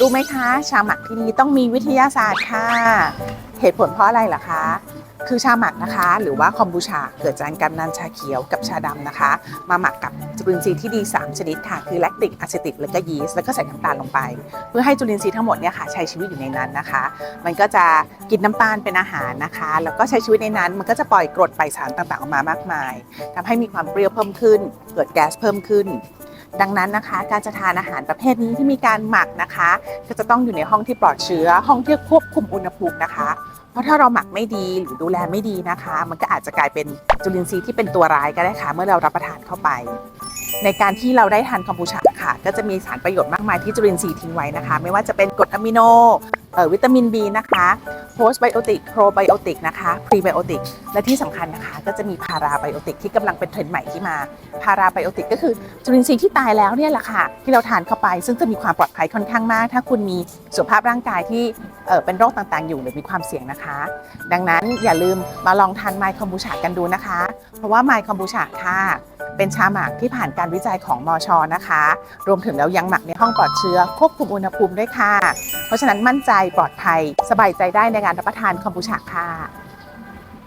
รู้ไหมคะ ชาหมักที่ดีต้องมีวิทยาศาสตร์ค่ะ เหตุผลเพราะอะไรล่ะคะคือชาหมักนะคะ หรือว่าคอมบูชาเกิดจากการนำชาเขียวกับชาดำนะคะ มาหมักกับจุลินทรีย์ที่ดี 3 ชนิดค่ะ คือแลคติกอะซิติกแล้วก็ยีสต์แล้วก็ใส่น้ำตาลลงไป เพื่อให้จุลินทรีย์ทั้งหมดเนี่ยค่ะใช้ชีวิตอยู่ในนั้นนะคะ มันก็จะกินน้ำตาลเป็นอาหารนะคะ แล้วก็ใช้ชีวิตในนั้น มันก็จะปล่อยกรดไปสารต่างๆออกมามากมายทำให้มีความเปรี้ยวเพิ่มขึ้น เกิดแก๊สเพิ่มขึ้น ดังนั้นนะคะ การจะทานอาหารประเภทนี้ที่มีการหมักนะคะ ก็จะต้องอยู่ในห้องที่ปลอดเชื้อ ห้องที่ควบคุมอุณหภูมินะคะ เพราะถ้าเราหมักไม่ดีหรือดูแลไม่ดีนะคะ มันก็อาจจะกลายเป็นจุลินทรีย์ที่เป็นตัวร้ายก็ได้ค่ะ เมื่อเรารับประทานเข้าไป ในการที่เราได้ทานคอมบูชาค่ะ ก็จะมีสารประโยชน์มากมายที่จุลินทรีย์ทิ้งไว้นะคะ ไม่ว่าจะเป็นกรดอะมิโนเอ่อวิตามิน B นะคะ โพสไบโอติกโปรไบโอติกนะคะพรีไบโอติกและที่สำคัญนะคะ ก็จะมีพาราไบโอติกที่กำลังเป็นเทรนด์ใหม่ที่มา พาราไบโอติกก็คือจุลินทรีย์ที่ตายแล้วเนี่ยแหละค่ะ ที่เราทานเข้าไปซึ่งจะมีความปลอดภัยค่อนข้างมาก ถ้าคุณมีสุขภาพร่างกายที่ เป็นโรคต่างๆ อยู่หรือมีความเสี่ยงนะคะ ดังนั้นอย่าลืมมาลองทานไมค์คอมบูชากันดูนะคะ เพราะว่าไมค์คอมบูชาค่ะ เป็นชาหมักที่ผ่านการวิจัยของมอชอนะคะ รวมถึงแล้วยังหมักในห้องปลอดเชื้อควบคุมอุณหภูมิด้วยค่ะ เพราะฉะนั้นมั่นใจปลอดภัย สบายใจได้ในการรับประทานคอมบูชาค่ะ